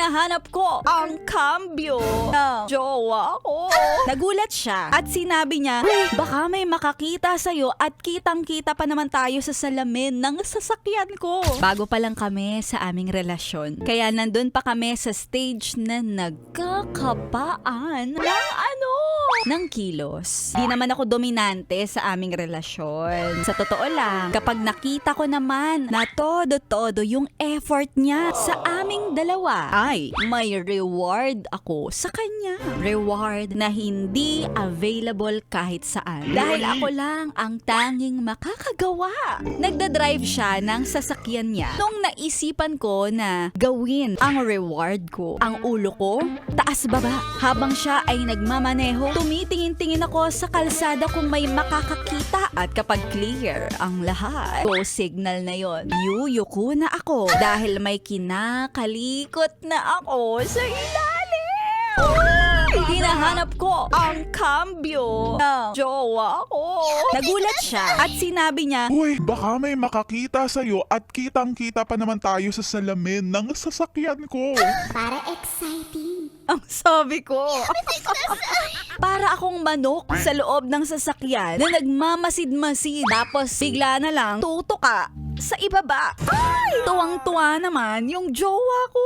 Hinahanap ko ang cambio ng jowa ko. Nagulat siya at sinabi niya, "Uy, baka may makakita sa'yo at kitang-kita pa naman tayo sa salamin ng sasakyan ko. Bago pa lang kami sa aming relasyon. Kaya nandun pa kami sa stage na nagkakabaan ng ano? Ng kilos. Di naman ako dominante sa aming relasyon. Sa totoo lang, kapag nakita ko naman na todo-todo yung effort niya sa aming dalawa, ay may reward ako sa kanya. Reward na hindi available kahit saan. Dahil ako lang ang tanging makakagawa. Nagda-drive siya ng sasakyan niya. Nung naisipan ko na gawin ang reward ko, ang ulo ko, taas baba. Habang siya ay nagmamaneho, tumitingin-tingin ako sa kalsada kung may makakakita at kapag clear ang lahat. Go signal na yon. Yuyuko na ako dahil may kinakalikot na ako sa ilalim. Hinahanap ko ang cambio ng jowa ko. Nagulat siya at sinabi niya, Uy, baka may makakita sa'yo at kitang-kita pa naman tayo sa salamin ng sasakyan ko. Para exciting. Ang sabi ko. Akong manok sa loob ng sasakyan na nagmamasid-masid. Tapos bigla na lang tuto ka sa ibaba. Ay! Tuwang-tuwa naman yung jowa ko.